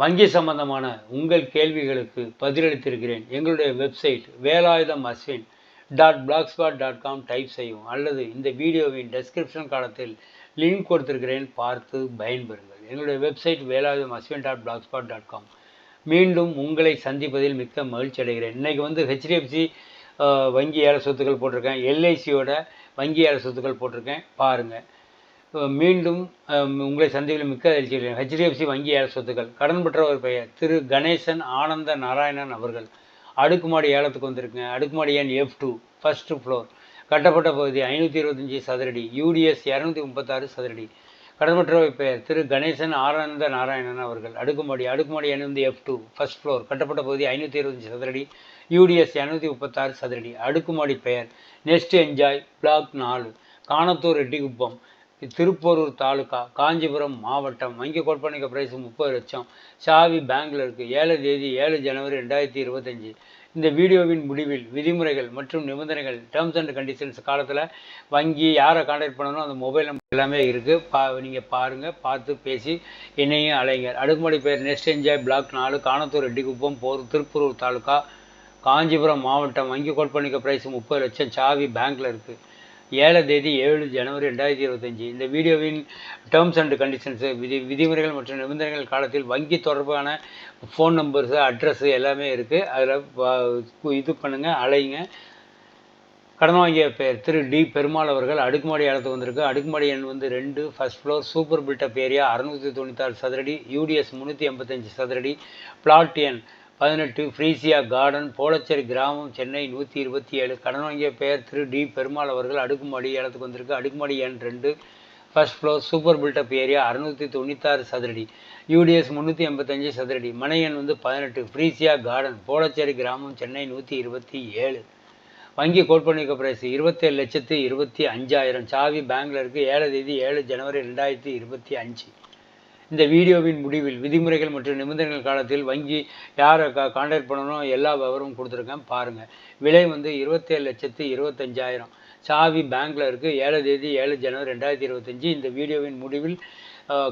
வங்கி சம்பந்தமான உங்கள் கேள்விகளுக்கு பதிலளித்திருக்கிறேன். எங்களுடைய website Velayudham Ashwin dot blogspot dot com type செய்யும் அல்லது இந்த வீடியோவின் டெஸ்கிரிப்ஷன் காலத்தில் லிங்க் கொடுத்திருக்கிறேன். பார்த்து பயன்பெறுங்கள். எங்களுடைய website Velayudham Ashwin dot blogspot dot com. மீண்டும் உங்களை சந்திப்பதில் மிக்க மகிழ்ச்சி அடைகிறேன். இன்றைக்கி வந்து ஹெச்டிஎஃப்சி வங்கி ஏல சொத்துக்கள் போட்டிருக்கேன். எல்ஐசியோட வங்கி ஏல சொத்துக்கள் போட்டிருக்கேன். பாருங்கள் மீண்டும் உங்களை சந்திப்பில் மிக்க மகிழ்ச்சி. ஹெச்டிஎஃப்சி வங்கி ஏல சொத்துக்கள். கடன் பெற்றவர் பெயர். திரு. கணேசன் ஆனந்த நாராயணன் அவர்கள். அடுக்குமாடி ஏலத்துக்கு வந்திருக்குங்க அடுக்குமாடி எண் எஃப் டூ ஃபஸ்ட்டு ஃப்ளோர் கட்டப்பட்ட பகுதி ஐநூற்றி இருபத்தஞ்சி சதுரடி. யூடிஎஸ் இரநூத்தி முப்பத்தாறு சதுரடி. கடன் பெற்றவர் பெயர். திரு. கணேசன் ஆனந்த நாராயணன் அவர்கள். அடுக்குமாடி அடுக்குமாடி எண் வந்து எஃப் டூ ஃபஸ்ட் ஃப்ளோர் கட்டப்பட்ட பகுதி ஐநூற்றி இருபத்தஞ்சி சதுரடி. யூடிஎஸ் இரநூத்தி முப்பத்தாறு சதுரடி. அடுக்குமாடி பெயர். நெஸ்ட் என்ஜாய் பிளாக் நாலு. காணத்தூர் ரெட்டிக்குப்பம் திருப்போரூர் தாலுகா காஞ்சிபுரம் மாவட்டம். வங்கி கோட்பணிக்க பிரைஸ் முப்பது லட்சம். சாவி பேங்கில் இருக்குது ஏழு தேதி ஏழு ஜனவரி ரெண்டாயிரத்தி இருபத்தஞ்சி. இந்த வீடியோவின் முடிவில் விதிமுறைகள் மற்றும் நிபந்தனைகள் டேர்ம்ஸ் அண்ட் கண்டிஷன்ஸ் காலத்தில் வங்கி யாரை கான்டாக்ட் பண்ணணும் அந்த மொபைல் நம்பர் எல்லாமே இருக்குது பா நீங்கள் பாருங்கள் பார்த்து பேசி என்னையும் அலைங்க. அடுக்குமாடி பேர் நெஸ்ட் என்ஜாய் பிளாக் நாலு காணத்தூர் ரெட்டிக்குப்பம் போர் திருப்பூரூர் தாலுகா காஞ்சிபுரம் மாவட்டம். வங்கி கோட்பணிக்க பிரைஸ் முப்பது லட்சம். சாவி பேங்க்கில் இருக்குது ஏழு தேதி ஏழு ஜனவரி ரெண்டாயிரத்தி இருபத்தஞ்சி. இந்த வீடியோவின் டேர்ம்ஸ் அண்ட் கண்டிஷன்ஸு விதி விதிமுறைகள் மற்றும் நிபந்தனைகள் காலத்தில் வங்கி தொடர்பான ஃபோன் நம்பர்ஸு அட்ரஸ்ஸு எல்லாமே இருக்குது அதில் இது பண்ணுங்கள் அலைங்க. கடன் வாங்கிய பேர் திரு டி பெருமாள் அவர்கள் அடுக்குமாடி இடத்துக்கு வந்திருக்கு. அடுக்குமாடி எண் வந்து ரெண்டு first floor super built-up area அறுநூற்றி தொண்ணூத்தாறு சதுரடி யூடிஎஸ் முந்நூற்றி எண்பத்தஞ்சு சதுரடி பிளாட் எண் பதினெட்டு ஃப்ரீசியா கார்டன் போலச்சேரி கிராமம் சென்னை நூற்றி இருபத்தி ஏழு. கடன் வாங்கிய பெயர் திரு டி பெருமாள் அவர்கள் அடுக்குமாடி இடத்துக்கு வந்திருக்கு. அடுக்குமாடி எண் ரெண்டு. First floor super built-up area அறுநூற்றி தொண்ணூத்தாறு சதுரடி. யூடிஎஸ் முந்நூற்றி எண்பத்தஞ்சு சதுரடி. மனை எண் வந்து பதினெட்டு ஃப்ரீசியா கார்டன் போலச்சேரி கிராமம் சென்னை நூற்றி இருபத்தி ஏழு. வங்கி கோட்பணிக்க பிரைஸ் இருபத்தேழு லட்சத்து இருபத்தி அஞ்சாயிரம். சாவி பேங்க்ல இருக்குது ஏழு தேதி ஏழு ஜனவரி ரெண்டாயிரத்தி இருபத்தி அஞ்சு. இந்த வீடியோவின் முடிவில் விதிமுறைகள் மற்றும் நிபந்தனைகள் காலத்தில் வங்கி யாரை கா கான்டாக்ட் பண்ணணும் எல்லா விவரமும் கொடுத்துருக்கேன். பாருங்கள் விலை வந்து இருபத்தேழு லட்சத்து இருபத்தஞ்சாயிரம். சாவி பேங்க்ல இருக்குது ஏழு தேதி ஏழு ஜனவரி ரெண்டாயிரத்தி இருபத்தஞ்சி. இந்த வீடியோவின் முடிவில்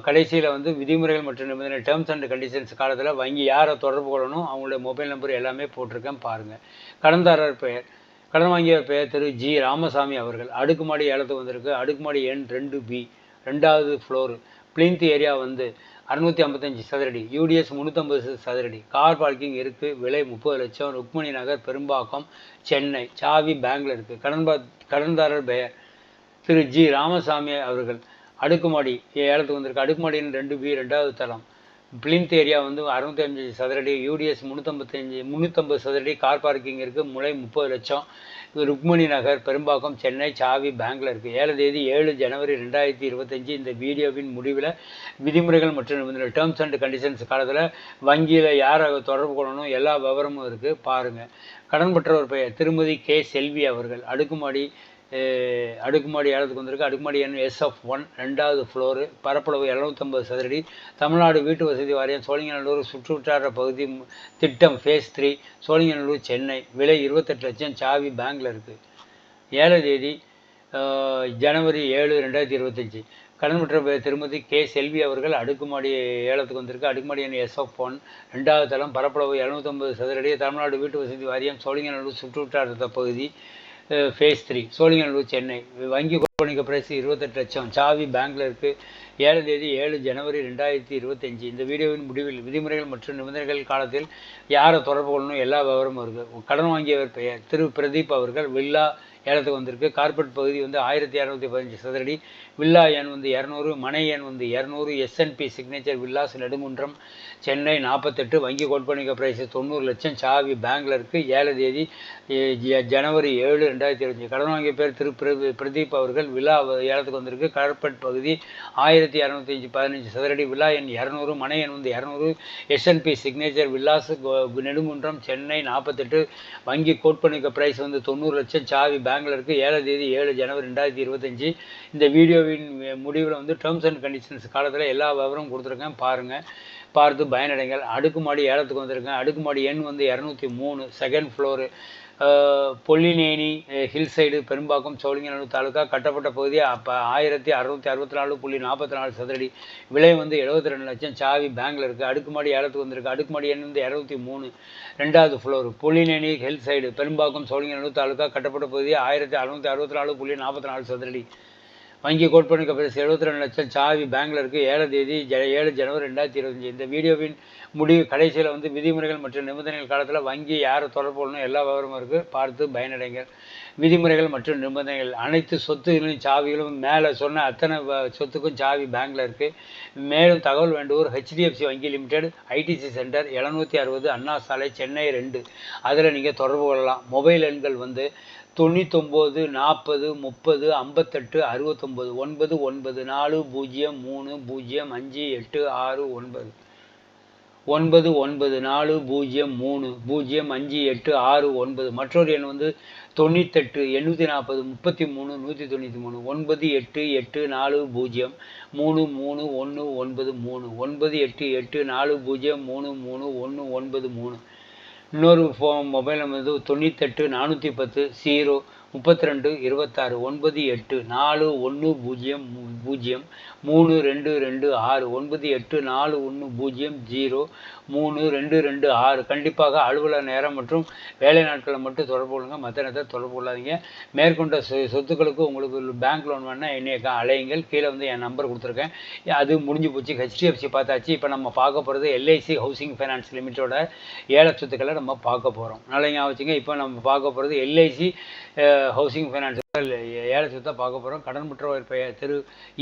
கடைசியில் வந்து விதிமுறைகள் மற்றும் நிபந்தனை டேர்ம்ஸ் அண்ட் கண்டிஷன்ஸ் காலத்தில் வங்கி யாரை தொடர்பு கொள்ளணும் அவங்களுடைய மொபைல் நம்பர் எல்லாமே போட்டிருக்கேன். பாருங்கள் கடன்தாரர் பெயர். கடன் வாங்கியவர் பெயர் திரு ஜி. ராமசாமி அவர்கள். அடுக்குமாடி ஏலத்துக்கு வந்திருக்கு. அடுக்குமாடி எண் ரெண்டு பி. ரெண்டாவது ஃப்ளோரு பிளிந்த் ஏரியா வந்து அறுநூற்றி ஐம்பத்தஞ்சு சதுரடி யூடிஎஸ் முந்நூற்றம்பது சதுரடி. கார் பார்க்கிங் இருக்குது விலை முப்பது லட்சம். ருக்மணி நகர் பெரும்பாக்கம் சென்னை சாவி பேங்கில் இருக்குது கடன்பா கடன்தாரர் பெயர் திரு ஜி ராமசாமி அவர்கள் அடுக்குமாடி ஏலத்துக்கு வந்திருக்கு. அடுக்குமாடின்னு ரெண்டு பி ரெண்டாவது தளம். பிளிந்த் ஏரியா வந்து அறுநூற்றி அஞ்சு சதுரடி யூடிஎஸ் முந்நூற்றம்பத்தஞ்சு முந்நூற்றம்பது சதுரடி. கார் பார்க்கிங் இருக்குது முளை முப்பது லட்சம். இது ருக்மணி நகர் பெரும்பாக்கம் சென்னை சாவி பேங்கில் இருக்குது ஏழு தேதி ஏழு ஜனவரி ரெண்டாயிரத்தி இருபத்தஞ்சி இந்த வீடியோவின் முடிவில் விதிமுறைகள் மற்றும் டேர்ம்ஸ் அண்ட் கண்டிஷன்ஸ் காலத்தில் வங்கியில் யாரை தொடர்பு கொள்ளணும் எல்லா விவரமும் இருக்குது பாருங்கள் கடன் பெற்றவர் பெயர் திருமதி கே செல்வி அவர்கள். அடுக்குமாடி அடுக்குமாடி ஏலத்துக்கு வந்திருக்கு. அடுக்குமாடி எண் எஸ்எஃப் ஒன் ரெண்டாவது ஃப்ளோரு பரப்பளவு எழுநூத்தம்பது சதுரடி. தமிழ்நாடு வீட்டு வசதி வாரியம் சோழிங்கநல்லூர் சுற்றுவட்டார பகுதி திட்டம் ஃபேஸ் த்ரீ சோழிங்கநல்லூர் சென்னை. விலை இருபத்தெட்டு லட்சம் சாவி பேங்க்ல இருக்குது ஏழு தேதி ஜனவரி ஏழு ரெண்டாயிரத்தி இருபத்தஞ்சி. கடன் பெற்ற திருமதி கே. செல்வி அவர்கள் அடுக்குமாடி ஏலத்துக்கு வந்திருக்கு. அடுக்குமாடி எண் எஸ்எஃப் ஒன் ரெண்டாவது தளம் பரப்பளவு எழுநூத்தம்பது சதுரடி. தமிழ்நாடு வீட்டு வசதி வாரியம் சோழிங்கநல்லூர் சுற்றுவட்டார பகுதி ஃபேஸ் த்ரீ சோழிங்கநல்லூர் சென்னை. வங்கி கொடுப்பணிக்க பிரைஸ் இருபத்தெட்டு லட்சம். சாவி பேங்க்ல இருக்கு. ஏழு தேதி ஏழு ஜனவரி ரெண்டாயிரத்தி இருபத்தஞ்சி. இந்த வீடியோவின் முடிவில் விதிமுறைகள் மற்றும் நிபந்தனைகள் காலத்தில் யாரை தொடர்பு கொள்ளணும்? எல்லா விவரமும் இருக்குது கடன் வாங்கியவர் பெயர் திரு பிரதீப் அவர்கள். வில்லா ஏலத்துக்கு வந்திருக்கு. கார்பரேட் பகுதி வந்து ஆயிரத்தி இரநூத்தி பதினஞ்சு சதுரடி. வில்லா எண் வந்து இரநூறு மனை எண் வந்து இரநூறு. SNP signature villas Nedungundram. Chennai நாற்பத்தெட்டு வங்கி கோட்பணிக்க பிரைஸு தொண்ணூறு லட்சம் சாவி பேங்க்ல இருக்குது ஏழு தேதி ஜ- ஜனவரி ஏழு ரெண்டாயிரத்தி இருபத்தஞ்சு. கடன் வாங்கிய பேர் திரு பிரதீப் அவர்கள் விழா ஏலத்துக்கு வந்திருக்கு. கார்பெட் பகுதி ஆயிரத்தி இரநூத்தஞ்சு பதினஞ்சு சதுரடி விழா எண் இரநூறு மனை எண் வந்து இரநூறு. எஸ்என்பி சிக்னேச்சர் வில்லாஸ் கோ- நெடுங்குன்றம் சென்னை நாற்பத்தெட்டு வங்கி கோட்பணிக்க பிரைஸ் வந்து தொண்ணூறு லட்சம் சாவி பேங்க்ல இருக்குது ஏழு தேதி ஏழு ஜனவரி ரெண்டாயிரத்தி இருபத்தஞ்சு. இந்த வீடியோவின் முடிவில் வந்து டேர்ம்ஸ் அண்ட் கண்டிஷன்ஸ் காலத்தில் எல்லா விவரமும் கொடுத்துருக்கேன் பாருங்கள் பார்த்து பயனடைங்கள். அடுக்குமாடி ஏலத்துக்கு வந்திருக்கேன். அடுக்குமாடி எண் வந்து இரநூத்தி மூணு second floor Pollineni hill side Perumbakkam Sholinganallur taluka கட்டப்பட்ட பகுதி அப்போ ஆயிரத்தி அறுநூத்தி அறுபத்தி நாலு புள்ளி நாற்பத்தி நாலு சதுரடி. விலை வந்து எழுபத்தி ரெண்டு லட்சம். சாவி பேங்க்ல இருக்குது அடுக்குமாடி ஏலத்துக்கு வந்திருக்கு. அடுக்குமாடி எண் வந்து இரநூத்தி மூணு ரெண்டாவது floor Pollineni hill side Perumbakkam Sholinganallur taluka கட்டப்பட்ட பகுதி ஆயிரத்தி அறுநூத்தி அறுபத்தி நாலு புள்ளி நாற்பத்தி நாலு சதுரடி. வங்கி கோட்பணிக்க பிறகு எழுபத்தி ரெண்டு லட்சம் சாவி பேங்கில் இருக்குது ஏழு தேதி ஜ ஏழு ஜனவரி ரெண்டாயிரத்தி இருபத்தஞ்சி. இந்த வீடியோவின் முடிவு கடைசியில் வந்து விதிமுறைகள் மற்றும் நிபந்தனைகள் காலத்தில் வங்கி யாரை தொடர்பு கொள்ளணும் எல்லா விவரமும் இருக்கு. பார்த்து பயனடைங்க. விதிமுறைகள் மற்றும் நிபந்தனைகள் அனைத்து சொத்துகளின் சாவிகளும் மேலே சொன்ன அத்தனை வ- சொத்துக்கும் சாவி பேங்கில் இருக்குது மேலும் தகவல் வேண்டுவோர் ஹெச்டிஎஃப்சி வங்கி லிமிடெட் ஐடிசி சென்டர் எழுநூற்றி அறுபது அண்ணா சாலை சென்னை ரெண்டு. அதில் நீங்கள் தொடர்பு கொள்ளலாம். மொபைல் எண்கள் வந்து தொண்ணூத்தொம்பது நாற்பது முப்பது ஐம்பத்தெட்டு அறுபத்தொம்பது ஒன்பது ஒன்பது நாலு பூஜ்ஜியம் மூணு பூஜ்ஜியம் அஞ்சு எட்டு ஆறு ஒன்பது. ஒன்பது ஒன்பது நாலு பூஜ்ஜியம் மூணு பூஜ்ஜியம் அஞ்சு எட்டு ஆறு ஒன்பது. மற்றொரு எண் வந்து தொண்ணூத்தெட்டு எண்ணூற்றி நாற்பது முப்பத்தி மூணு நூற்றி தொண்ணூற்றி மூணு. ஒன்பது எட்டு எட்டு நாலு பூஜ்ஜியம் மூணு மூணு ஒன்று ஒன்பது மூணு. ஒன்பது எட்டு எட்டு நாலு பூஜ்ஜியம் மூணு மூணு ஒன்று ஒன்பது மூணு. இன்னொரு ஃபோ மொபைல் நம்பர் வந்து தொண்ணூத்தெட்டு நானூற்றி பத்து ஜீரோ முப்பத்தி ரெண்டு இருபத்தாறு ஒன்பது எட்டு நாலு ஒன்று பூஜ்ஜியம் பூஜ்ஜியம் மூணு ரெண்டு ரெண்டு ஆறு ஒன்பது எட்டு நாலு ஒன்று பூஜ்ஜியம் ஜீரோ மூணு ரெண்டு ரெண்டு ஆறு. கண்டிப்பாக அலுவலக நேரம் மற்றும் வேலை நாட்களை மட்டும் தொடர்பு கொள்ளுங்க. மற்ற நேரத்தில் தொடர்பு கொள்ளாதீங்க. மேற்கொண்ட சொ- சொத்துக்களுக்கு உங்களுக்கு பேங்க் லோன் வேணால் என்னைய கா- அலையுங்கள். கீழே வந்து என் நம்பர் கொடுத்துருக்கேன். அது முடிஞ்சு போச்சு. ஹெச்டிஎஃப்சி பார்த்தாச்சு. இப்போ நம்ம பார்க்க போகிறது எல்ஐசி ஹவுசிங் ஃபைனான்ஸ் லிமிட்டோட ஏழை சொத்துக்களை நம்ம பார்க்க போகிறோம் நல்லா ஞாபகம் வச்சுங்க. இப்போ நம்ம பார்க்க போகிறது எல்ஐசி ஹவுசிங் ஃபைனான்ஸ் ஏல சொத்தை பார்க்க போகிறோம் கடன் பெற்றவர் பெயர் திரு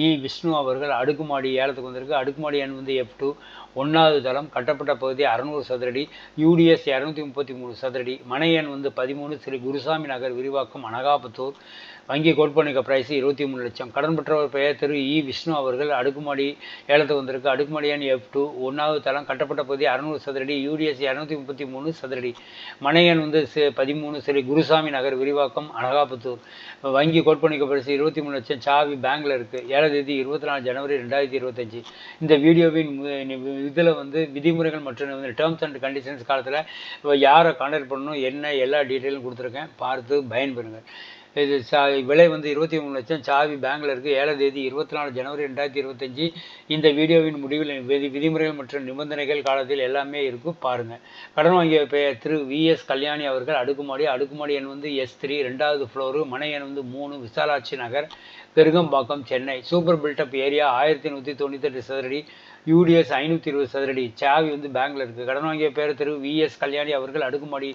இ. விஷ்ணு அவர்கள் அடுக்குமாடி ஏலத்துக்கு வந்திருக்கு. அடுக்குமாடி எண் வந்து எஃப் டூ ஒன்றாவது தளம் கட்டப்பட்ட பகுதி அறநூறு சதுரடி யூடிஎஸ் இரநூத்தி முப்பத்தி மூணு சதுரடி மனை எண் வந்து பதிமூணு ஸ்ரீ குருசாமி நகர் விரிவாக்கம் அனகாபத்தூர். வங்கி கோட்பணிக்க பிரைஸ் இருபத்தி மூணு லட்சம். கடன் பெற்றவர் பெயர் திரு இ. விஷ்ணு அவர்கள் அடுக்குமாடி ஏலத்துக்கு வந்திருக்கு. அடுக்குமாடி எண் எஃப் டூ ஒன்றாவது தளம் கட்டப்பட்ட பகுதி அறநூறு சதுரடி யூடிஎஸ் இரநூத்தி முப்பத்தி மூணு சதுரடி மனை எண் வந்து பதிமூணு ஸ்ரீ குருசாமி நகர் விரிவாக்கம் அனகாபத்தூர். வங்கி கோட்பணிக்க பரிசு இருபத்தி மூணு லட்சம் சாவி பேங்க்ல இருக்கு. ஏழாம் தேதி இருபத்தி நாலு ஜனவரி ரெண்டாயிரத்தி இருபத்தஞ்சு. இந்த வீடியோவின் இதில் வந்து விதிமுறைகள் மற்றும் டேர்ம்ஸ் அண்ட் கண்டிஷன்ஸ் காலத்தில் யாரை கான்டாக்ட் பண்ணணும் என்ன எல்லா டீட்டெயிலும் கொடுத்துருக்கேன். பார்த்து பயன்பெறுங்கள். இது சா விலை வந்து இருபத்தி மூணு லட்சம் சாவி பேங்கில் இருக்குது ஏழாம் தேதி இருபத்தி நாலு ஜனவரி ரெண்டாயிரத்தி இருபத்தஞ்சி. இந்த வீடியோவின் முடிவில் விதி விதிமுறைகள் மற்றும் நிபந்தனைகள் காலத்தில் எல்லாமே இருக்கும். பாருங்கள் கடன் வாங்கிய பெயர் திரு வி எஸ் கல்யாணி அவர்கள் அடுக்குமாடி. அடுக்குமாடி எண் வந்து எஸ் த்ரீ ரெண்டாவது ஃப்ளோரு. மனை எண் வந்து மூணு Visalakshi Nagar Perugambakkam Chennai. Super built-up area ஆயிரத்தி நூற்றி தொண்ணூத்தெட்டு சதுரடி. யூடிஎஸ் ஐநூற்றி இருபது சதுரடி. சாவி வந்து பேங்க்ல இருக்குது கடன் வாங்கிய பேர் திரு வி எஸ் கல்யாணி அவர்கள் அடுக்குமாடி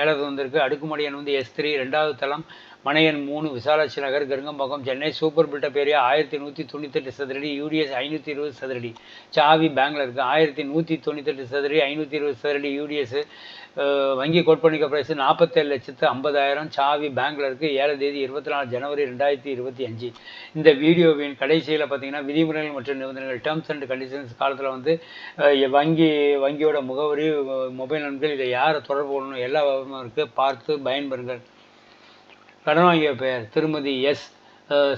ஏழாவது வந்திருக்கு. அடுக்குமாடி எண் வந்து எஸ் த்ரீ ரெண்டாவது தளம். மனையன் மூணு Visalakshi Nagar Karungambakkam Chennai super built-up area ஆயிரத்தி நூற்றி தொண்ணூத்தெட்டு சதுரடி யூடிஎஸ் ஐநூற்றி இருபது சதுரடி. சாவி பேங்க்ல இருக்குது ஆயிரத்தி நூற்றி தொண்ணூத்தெட்டு சதுரடி ஐநூற்றி இருபது சதுரடி யூடிஎஸ். வங்கி கோட்பணிக்க பிரைஸ் நாற்பத்தேழு லட்சத்து ஐம்பதாயிரம். சாவி பேங்க்ல இருக்கு. ஏழு தேதி இருபத்தி நாலு ஜனவரி ரெண்டாயிரத்தி இருபத்தி அஞ்சு. இந்த வீடியோவின் கடைசியில் பார்த்தீங்கன்னா விதிமுறைகள் மற்றும் நிபந்தனைகள் டேர்ம்ஸ் அண்ட் கண்டிஷன்ஸ் காலத்தில் வந்து வங்கி வங்கியோட முகவரி மொபைல் நண்பர்கள் இதை யாரை தொடர்பு கொள்ளணும் எல்லா விவரமும் இருக்குது பார்த்து பயன்பெறுங்கள். கடன் வாங்கிய பெயர் திருமதி எஸ்.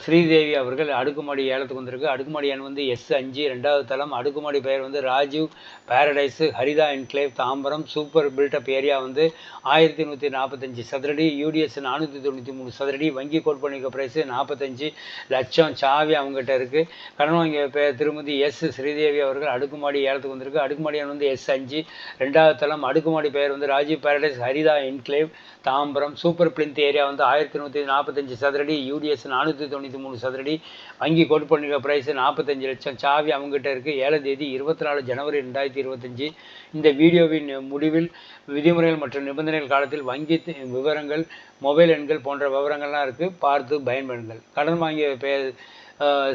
ஸ்ரீதேவி அவர்கள் அடுக்குமாடி ஏலத்துக்கு வந்திருக்கு. அடுக்குமாடி எண் வந்து எஸ் அஞ்சு ரெண்டாவது தளம். அடுக்குமாடி பெயர் வந்து Rajiv paradise Haritha enclave Tambaram. Super built-up area வந்து ஆயிரத்தி நூற்றி நாற்பத்தஞ்சு சதுரடி. யூடிஎஸ் நானூற்றி தொண்ணூற்றி மூணு சதுரடி. வங்கி கோட் பண்ணிக்க நாற்பத்தஞ்சு லட்சம் சாவி அவங்ககிட்ட இருக்குது கடன் வாங்கிய திருமதி எஸ் ஸ்ரீதேவி அவர்கள் அடுக்குமாடி ஏலத்துக்கு வந்திருக்கு. அடுக்குமாடி எண் வந்து எஸ் அஞ்சு ரெண்டாவது தளம். அடுக்குமாடி பெயர் வந்து Rajiv paradise Haritha enclave Tambaram. Super plinth area வந்து ஆயிரத்தி நூற்றி நாற்பத்தஞ்சு சதுரடி. யூடிஎஸ் நானூற்றி முந்நூற்றி தொண்ணூற்றி மூணு சதுரடி வங்கி கோட் பண்ணிருக்க ப்ரைஸ் நாற்பத்தஞ்சு லட்சம். சாவி அவங்ககிட்ட இருக்குது ஏழாம் தேதி இருபத்தி நாலு ஜனவரி ரெண்டாயிரத்தி இருபத்தஞ்சி. இந்த வீடியோவின் முடிவில் விதிமுறைகள் மற்றும் நிபந்தனைகள் காலத்தில் வங்கி விவரங்கள் மொபைல் எண்கள் போன்ற விவரங்கள்லாம் இருக்குது பார்த்து பயன்படுங்கள். கடன் வாங்கிய பெயர்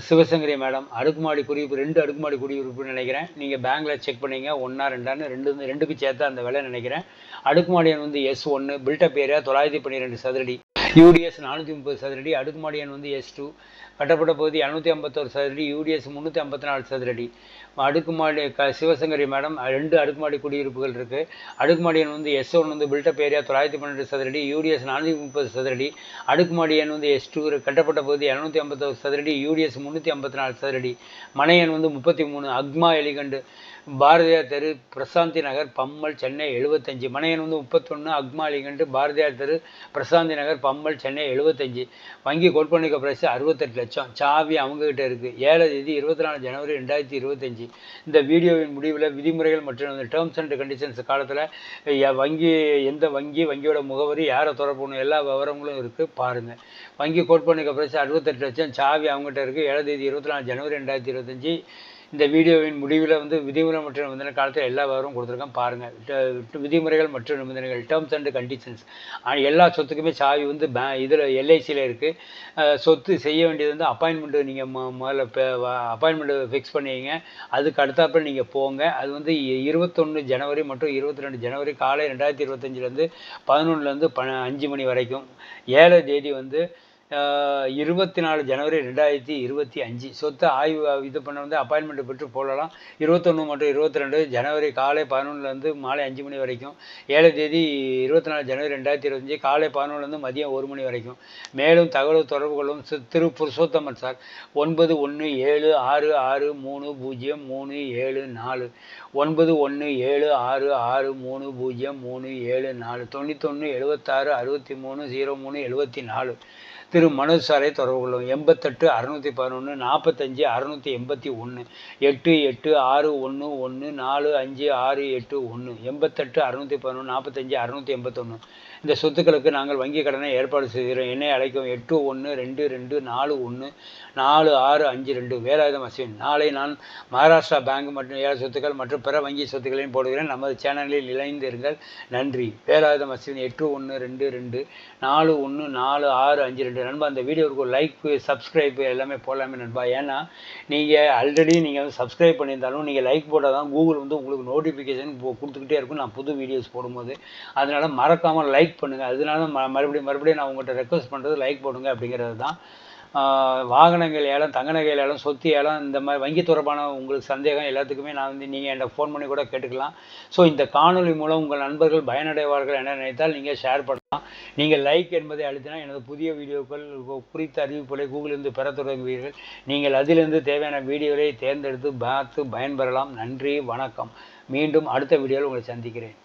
சிவசங்கரி மேடம் அடுக்குமாடி குடியிருப்பு ரெண்டு அடுக்குமாடி குடியிருப்புன்னு நினைக்கிறேன். நீங்கள் பேங்க்கில் செக் பண்ணீங்க. ஒன்றா ரெண்டான்னு ரெண்டு ரெண்டுக்கு சேர்த்து அந்த விலை நினைக்கிறேன். அடுக்குமாடி வந்து எஸ் ஒன்று பில்டப் ஏரியா தொள்ளாயிரத்தி பன்னிரெண்டு சதுரடி. யூடிஎஸ் நானூற்றி முப்பது சதுரடி அடுக்குமாடியன் வந்து எஸ் டூ கட்டப்பட்ட பகுதி இரநூத்தி ஐம்பத்தோரு சதுரடி யூடிஎஸ் முந்நூற்றி ஐம்பத்தி நாலு சதுரடி. அடுக்குமாடி க சிவசங்கரி மேடம் ரெண்டு அடுக்குமாடி குடியிருப்புகள் இருக்குது அடுக்குமாடி எண் வந்து எஸ் ஒன் வந்து பில்டப் ஏரியா தொள்ளாயிரத்தி பன்னெண்டு சதுரடி யூடிஎஸ் நானூற்றி முப்பது சதுரடி. அடுக்குமாடி எண் வந்து எஸ் டூ கட்டப்பட்ட பகுதி இரநூத்தி ஐம்பத்தோரு சதுரடி யூடிஎஸ் முந்நூற்றி ஐம்பத்தி நாலு சதுரடி. மனை எண் வந்து முப்பத்தி மூணு அக்மா எலிகண்டு. பாரதியார் தெரு பிரசாந்தி நகர் பம்மல் சென்னை எழுபத்தஞ்சு மனையன் வந்து முப்பத்தொன்று அக்மா பாரதியார் தெரு பிரசாந்தி நகர் பம்மல் சென்னை எழுபத்தஞ்சு வங்கி கொடுப்பணிக்க பிரைஸ் அறுபத்தெட்டு லட்சம். சாவி அவங்ககிட்ட இருக்குது ஏழாம் தேதி இருபத்தி நாலு ஜனவரி ரெண்டாயிரத்தி இருபத்தஞ்சி. இந்த வீடியோவின் முடிவில் விதிமுறைகள் மற்றும் டேர்ம்ஸ் அண்ட் கண்டிஷன்ஸ் காலத்தில் வங்கி எந்த வங்கி வங்கியோட முகவரி யாரை தொடர்புணும் எல்லா விவரங்களும் இருக்குது பாருங்கள் வங்கி கோட்பணிக்க பிரைஸ் அறுபத்தெட்டு லட்சம். சாவி அவங்ககிட்ட இருக்குது ஏழாம் தேதி இருபத்தி நாலு ஜனவரி ரெண்டாயிரத்தி இருபத்தஞ்சி. இந்த வீடியோவின் முடிவில் வந்து விதிமுறை மற்றும் நிபந்தனை காலத்தில் எல்லா விவரமும் கொடுத்துருக்கேன். பாருங்கள் விதிமுறைகள் மற்றும் நிபந்தனைகள் டேர்ம்ஸ் அண்ட் கண்டிஷன்ஸ் எல்லா சொத்துக்குமே சாவி வந்து பே இதில் எல்ஐசியில் இருக்குது சொத்து செய்ய வேண்டியது வந்து அப்பாயின்மெண்ட்டு நீங்கள் முதல்ல அப்பாயின்மெண்ட்டு ஃபிக்ஸ் பண்ணிங்க அதுக்கு அடுத்தாப்புல நீங்கள் போங்க. அது வந்து இருபத்தொன்று ஜனவரி மற்றும் இருபத்தி ரெண்டு ஜனவரி காலை ரெண்டாயிரத்தி இருபத்தஞ்சிலேருந்து பதினொன்றுலேருந்து ப அஞ்சு மணி வரைக்கும். ஏழை தேதி வந்து இருபத்தி நாலு ஜனவரி ரெண்டாயிரத்தி இருபத்தி அஞ்சு. சொத்து ஆய்வு இது பண்ண வந்து அப்பாயின்மெண்ட் பெற்று போடலாம். இருபத்தொன்று மற்றும் இருபத்தி ரெண்டு ஜனவரி காலை பதினொன்றுலேருந்து மாலை அஞ்சு மணி வரைக்கும். ஏழு தேதி இருபத்தி நாலு ஜனவரி ரெண்டாயிரத்தி இருபத்தஞ்சி காலை பதினொன்றுலேருந்து மதியம் ஒரு மணி வரைக்கும். மேலும் தகவல் தொடர்பு கொள்ளும் திரு புருஷோத்தமன் சார் ஒன்பது ஒன்று ஏழு ஆறு ஆறு மூணு பூஜ்ஜியம் மூணு ஏழு நாலு. ஒன்பது ஒன்று ஏழு ஆறு ஆறு மூணு பூஜ்ஜியம் மூணு ஏழு நாலு. தொண்ணூத்தொன்று எழுபத்தாறு அறுபத்தி மூணு ஜீரோ மூணு எழுபத்தி நாலு. திரு மனோஜ் சாரை தொடர்பு கொள்ளும் எண்பத்தெட்டு அறுநூற்றி பதினொன்று நாற்பத்தஞ்சு அறுநூற்றி எண்பத்தி ஒன்று எட்டு எட்டு ஆறு ஒன்று ஒன்று நாலு அஞ்சு ஆறு எட்டு ஒன்று எண்பத்தெட்டு அறுநூற்றி பதினொன்று நாற்பத்தஞ்சு அறுநூற்றி எண்பத்தொன்று இந்த சொத்துக்களுக்கு நாங்கள் வங்கி கடனை ஏற்பாடு செய்கிறோம். என்னை அழைக்கும் எட்டு ஒன்று ரெண்டு ரெண்டு நாலு ஒன்று நாலு ஆறு அஞ்சு ரெண்டு. வேலாயுதம் அஸ்வின் நாளை நான் மகாராஷ்டிரா பேங்க் மற்றும் ஏழை சொத்துக்கள் மற்றும் பிற வங்கி சொத்துக்களையும் போடுகிறேன். நமது சேனலில் இணைந்திருங்கள். நன்றி. வேலாயுதம் அஸ்வின் எட்டு ஒன்று ரெண்டு ரெண்டு நாலு ஒன்று நாலு ஆறு அஞ்சு ரெண்டு. நண்பா அந்த வீடியோவுக்கு லைக்கு லைக் சப்ஸ்கிரைப் எல்லாமே போடலாமே நண்பா. ஏன்னா நீங்கள் ஆல்ரெடி நீங்கள் வந்து சப்ஸ்கிரைப் பண்ணியிருந்தாலும் நீங்கள் லைக் போட்டால் தான் கூகுள் வந்து உங்களுக்கு நோட்டிஃபிகேஷன் கொடுத்துக்கிட்டே இருக்கும். நான் புது வீடியோஸ் போடும்போது. அதனால் மறக்காமல் லைக் பண்ணுங்கள் அதனால ம மறுபடியும் மறுபடியும் நான் உங்கள்கிட்ட ரெக்வஸ்ட் பண்ணுறது லைக் போடுங்க அப்படிங்கிறது தான். வாகனங்கள் ஏலம் தங்க நகைகள் ஏலம் சொத்து ஏலம் இந்த மாதிரி வங்கி தொடர்பான உங்களுக்கு சந்தேகம் எல்லாத்துக்குமே நான் வந்து நீங்கள் என்னை ஃபோன் பண்ணி கூட கேட்டுக்கலாம். ஸோ இந்த காணொலி மூலம் உங்கள் நண்பர்கள் பயனடைவார்கள் என நினைத்தால் நீங்கள் ஷேர் பண்ணலாம். நீங்கள் லைக் என்பதை அழுத்தினா எனது புதிய வீடியோக்கள் குறித்த அறிவிப்புகளை கூகுளிலிருந்து பெற தொடங்குவீர்கள். நீங்கள் அதிலிருந்து தேவையான வீடியோவை தேர்ந்தெடுத்து பார்த்து பயன்பெறலாம். நன்றி வணக்கம். மீண்டும் அடுத்த வீடியோவில் உங்களை சந்திக்கிறேன்.